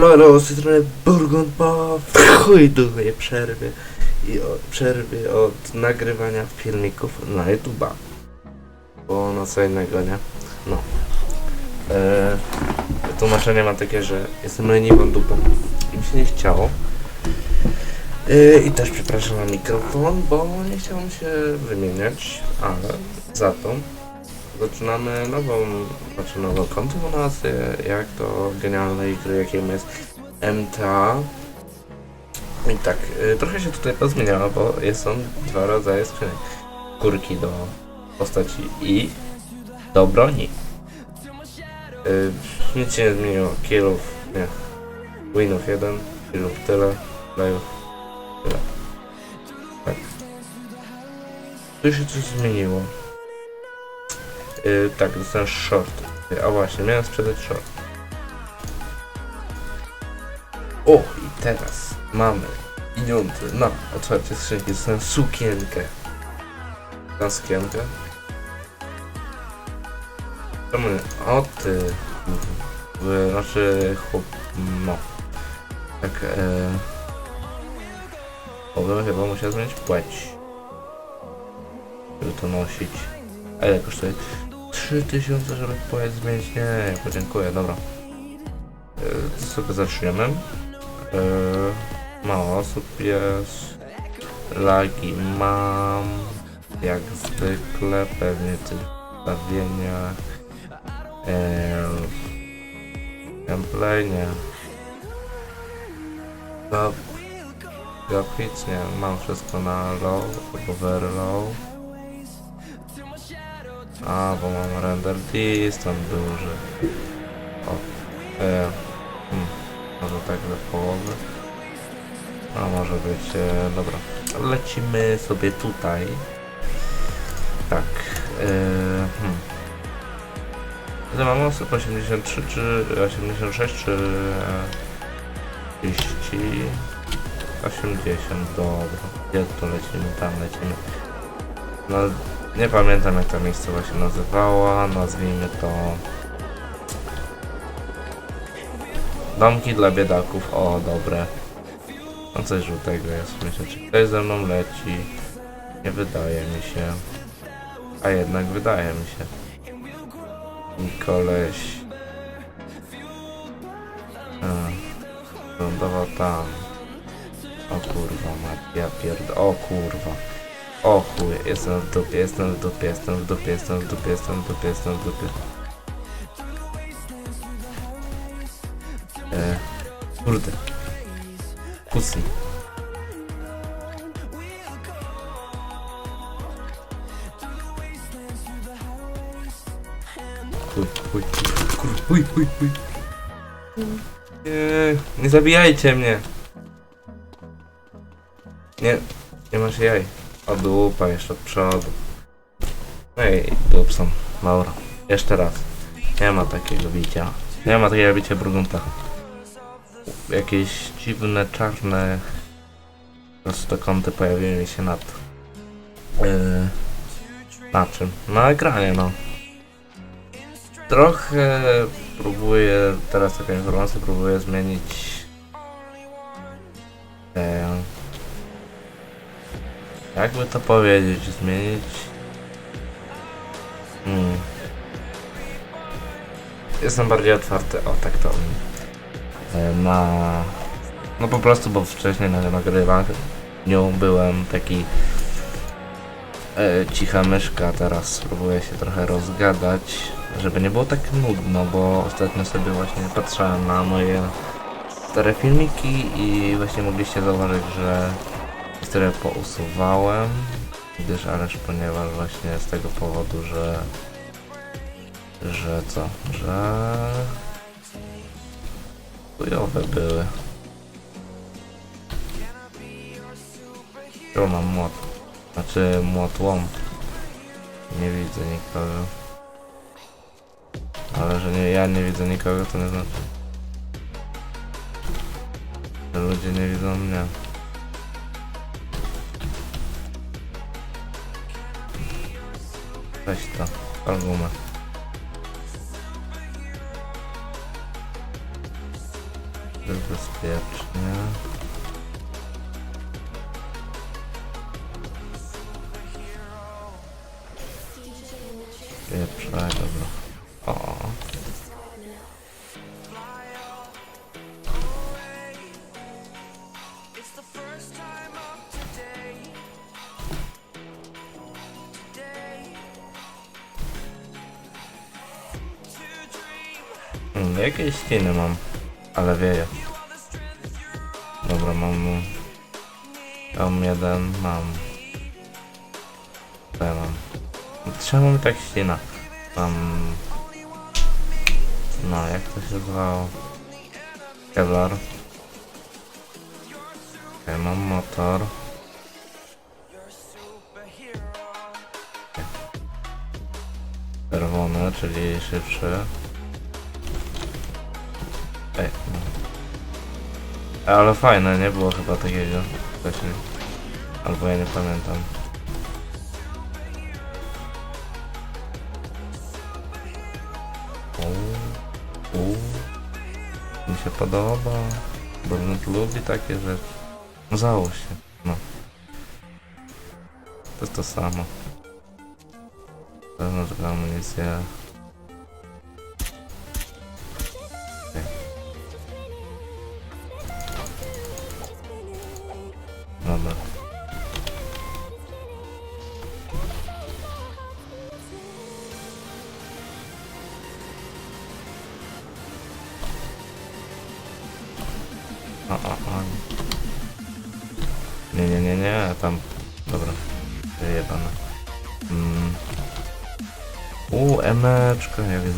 Elo, elo, z tej strony Burgund po chuj długiej przerwie i o, przerwie od nagrywania filmików na YouTube'a. Bo no co innego, nie? No. Eee, tłumaczenie mam takie, że jestem leniwą dupą i mi się nie chciało. Eee, I też przepraszam na mikrofon, bo nie chciałem się wymieniać, ale za to zaczynamy nową, znaczy nową kontynuację, jak to genialnej gry, jakim jest MTA. I tak, y, trochę się tutaj pozmieniało, bo on dwa rodzaje skrzynek. Kurki do postaci i do broni. Y, nic się nie zmieniło. Killów, nie. Winów jeden, killów tyle, playów tyle. Tak. Tu się coś zmieniło. Yy, tak, dostałem short. A właśnie, miałem sprzedać short. O, i teraz mamy pieniądze na otwarcie skrzynki. Dostałem sukienkę. Na sukienkę. Czemu nie? O ty. W, znaczy chłop... no. Tak, e... Powiem chyba musiał zmienić płeć. Żeby to nosić. A ile kosztuje? 3000, żeby pojazd zmienić? Nie, nie, podziękuję, dobra. Yy, sobie zaczniemy. Yy, mało osób jest. Lagi mam. Jak zwykle, pewnie tych ustawienia. Yy, gameplay, nie. Graf- mam wszystko na low, albo very low. A, bo mam render distance duży. O, e, hmm, może tak do połowy. A może być, e, dobra. Lecimy sobie tutaj. Tak, e, hmm. Ile mam osób? 83 czy 86 czy e, 30? 80, dobra. Gdzie to lecimy? Tam lecimy. No, nie pamiętam jak ta miejscowość się nazywała, nazwijmy to... Domki dla biedaków, o dobre. No coś żółtego jest, myślę, czy ktoś ze mną leci. Nie wydaje mi się. A jednak wydaje mi się. I koleś... Lądował tam. O kurwa, mat, ja pierd... O kurwa. O chuj, jestem w dupie, jestem w dupie, jestem w dupie, jestem w dupie, jestem w dupie, jestem w dupie. E, kurde. Pussy. Chuj, chuj, chuj, nie zabijajcie mnie. Nie, nie masz jaj. O dupa, jeszcze od przodu. Ej, dupson. Mauro. Jeszcze raz. Nie ma takiego bicia. Nie ma takiego bicia Burgunta. Jakieś dziwne, czarne prostokąty pojawiły mi się nad... Yy, na czym? Na ekranie, no. Trochę próbuję, teraz taka informacja, próbuję zmienić... E, jakby to powiedzieć, zmienić... Hmm. Jestem bardziej otwarty, o tak to e, na... No po prostu, bo wcześniej na nagrywaniu byłem taki e, cicha myszka, teraz spróbuję się trochę rozgadać, żeby nie było tak nudno, bo ostatnio sobie właśnie patrzyłem na moje stare filmiki i właśnie mogliście zauważyć, że które pousuwałem, gdyż ależ ponieważ właśnie z tego powodu, że że co, że chujowe były. Tu mam młot, znaczy młot. Nie widzę nikogo. Ale że nie, ja nie widzę nikogo, to nie znaczy, że ludzie nie widzą mnie. Weź to。Jest bezpiecznie. Pieprzaj, Jakieś ściny mam, ale wieje. Dobra, mam... Mam jeden, mam... Ja mam? Czemu mi tak ścina? Mam... No, jak to się zwało? Kevlar. Okay, mam motor. Czerwony, czyli szybszy. Ej. Ale fajne, nie było chyba takiego wcześniej. Albo ja nie pamiętam. Mi się podoba. Burnett lubi takie rzeczy. No załóż się, no. To jest to samo. Pewno, że amunicję. Tam. Dobra. Wyjebane. Mm. U, emeczka, dobrze.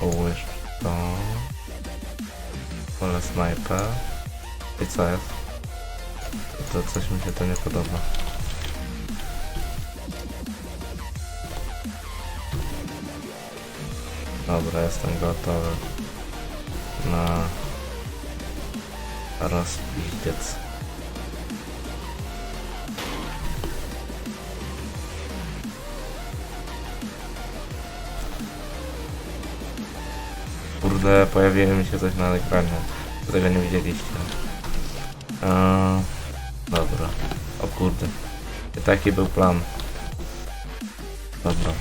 O, jeszcze to. Pole snajper. I co jest? To coś mi się to nie podoba. Dobra, jestem gotowy na rozpiździec. Kurde, pojawiło mi się coś na ekranie. Tego nie widzieliście. Eee, dobra. O kurde. I taki był plan. Dobra.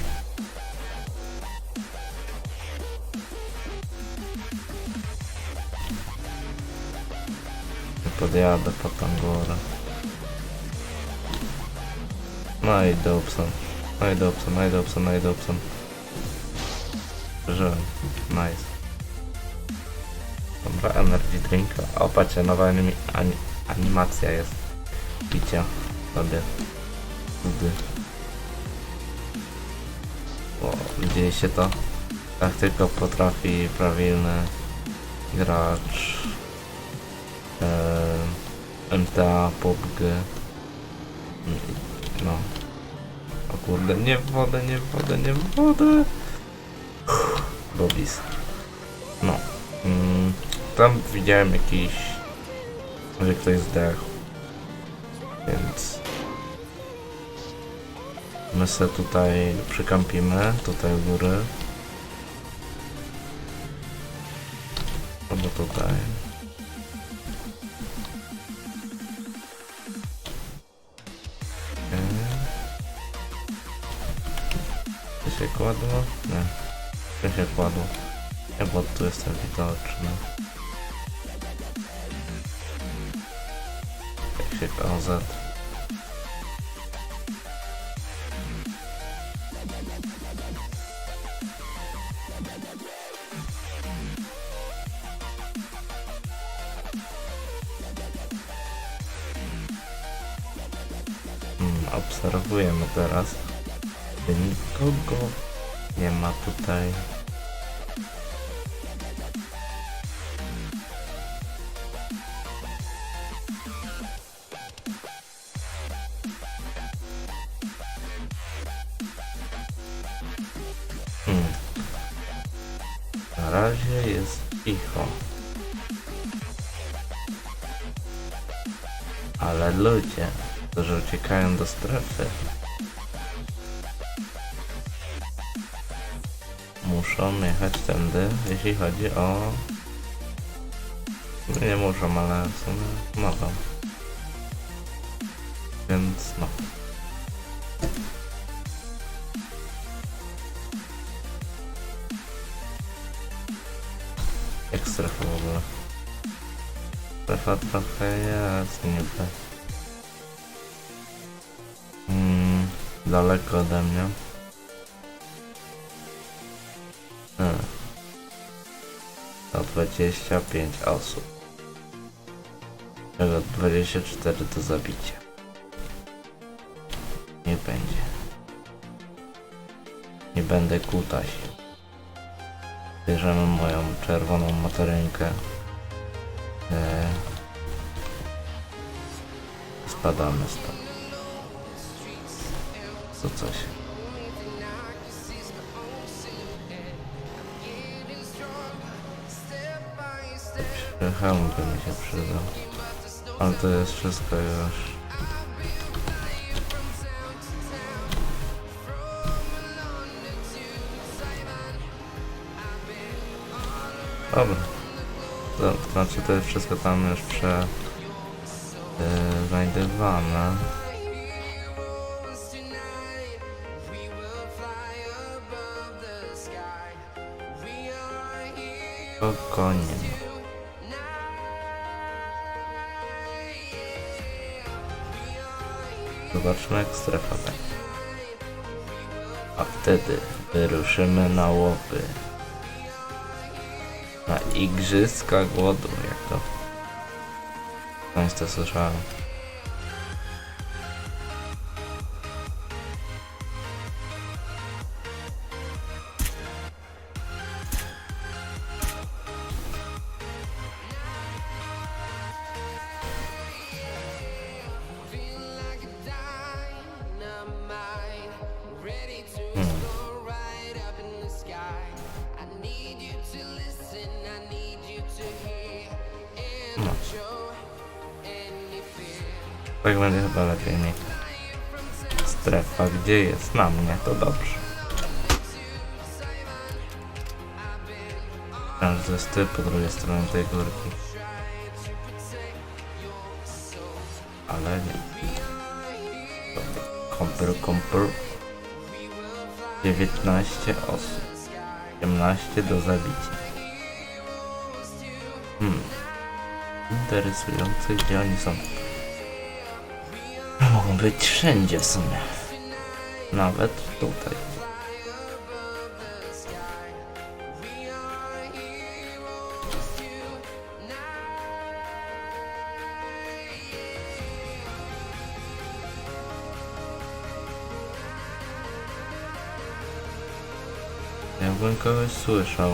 Nie podjadę po tą górę. No i Dobson. No i Dobson, no i Dobson, no i Dobson. Przeżyłem. Nice. Dobra, energy drink. O, nowa animacja jest. Picia sobie. Wody. O, widzieliście to? Tak tylko potrafi prawilny gracz e, MTA, PUBG no o kurde, nie w wodę, nie w wodę, nie w wodę Bobis tam widziałem jakiś że ktoś zdechł więc my se tutaj przykampimy tutaj u góry albo tutaj Okej. To się kładło? Nie. To się kładło. Bo tu jestem widoczny. Jak się OZ. Mm, obserwujemy teraz. Nikogo nie ma tutaj. Ale ludzie, którzy uciekają do strefy, muszą jechać tędy, jeśli chodzi o No nie muszą, ale w sumie mogą. Więc no. Strefa trochę jest niby. Mm, daleko ode mnie. Hmm. To 25 osób. Czego 24 do zabicia. Nie będzie. Nie będę kutasił. Bierzemy moją czerwoną motorynkę. Eee, spadamy stąd. To coś. By mi się przydał. Ale to jest wszystko już. Dobra. Znaczy to jest wszystko tam już prze... Znajdywane. Spokojnie. Zobaczmy jak strefa. A wtedy wyruszymy na łopy. Na igrzyska głodu, jak to Państwo słyszałem. Tak będzie chyba lepiej mi. Strefa gdzie jest? Na mnie, to dobrze. To jest po drugiej stronie tej górki. Ale nie. Komper, komper. 19 osób. 18 do zabicia. Hmm. Interesujące, gdzie oni są. Być wszędzie w sumie. Nawet tutaj. Jakbym kogoś słyszał.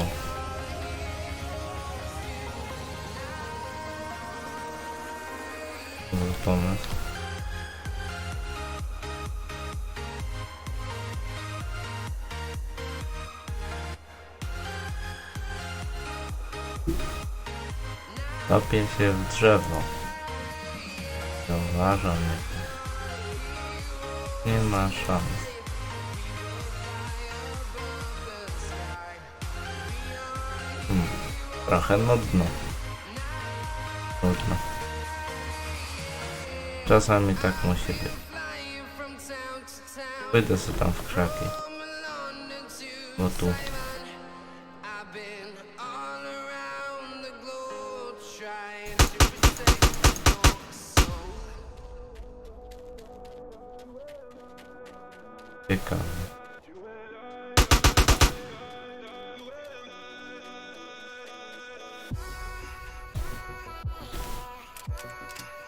Topię się w drzewo. Zauważa mnie. Nie ma szans. Hmm. Trochę nudno. Nudno. Czasami tak musi być. Pójdę sobie tam w krzaki. Bo tu. pecado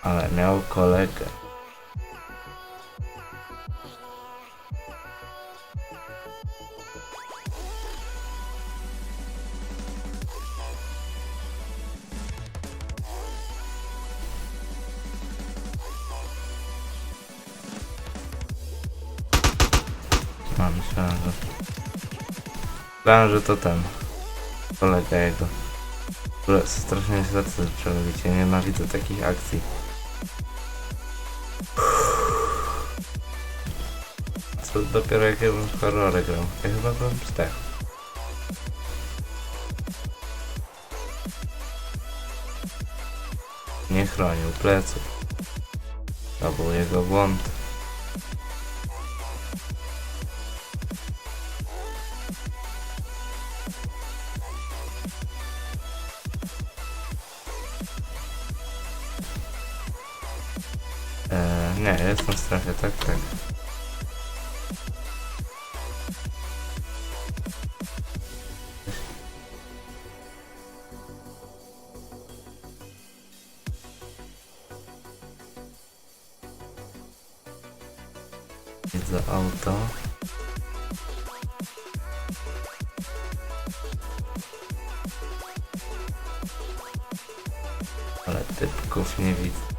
Ah, não, é colega. Myślałem, że to ten. Kolega jego. Strasznie źle to zaczęło robić. Ja nienawidzę takich akcji. Co dopiero jak ja bym w horrory grał. Ja chyba byłem czterech. Nie chronił pleców. To był jego błąd. Nie, jestem w strefie, tak, tak. Widzę auto. Ale typków nie widzę.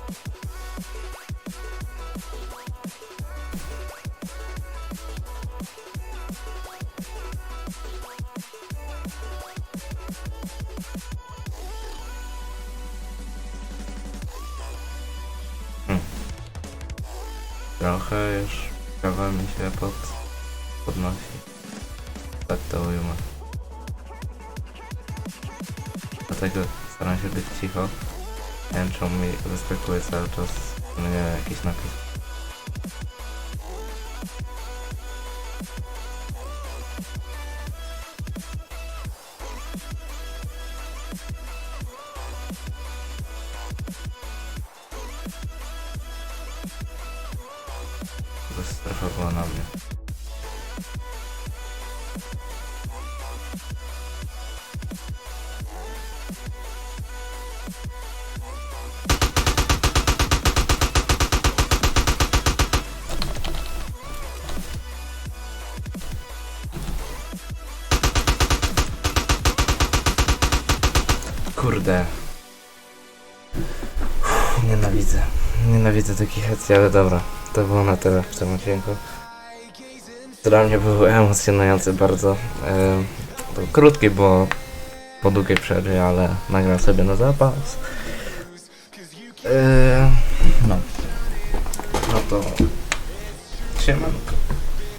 Mi wyskakuje cały czas mnie jakiś napis. To Kurde. Uff, nienawidzę. Nienawidzę takich akcji, ale dobra. To było na tyle w tym odcinku. Dla mnie był emocjonujący bardzo. To krótki, bo po długiej przerwie, ale nagram sobie na zapas. Em, no. No to... Siemanko.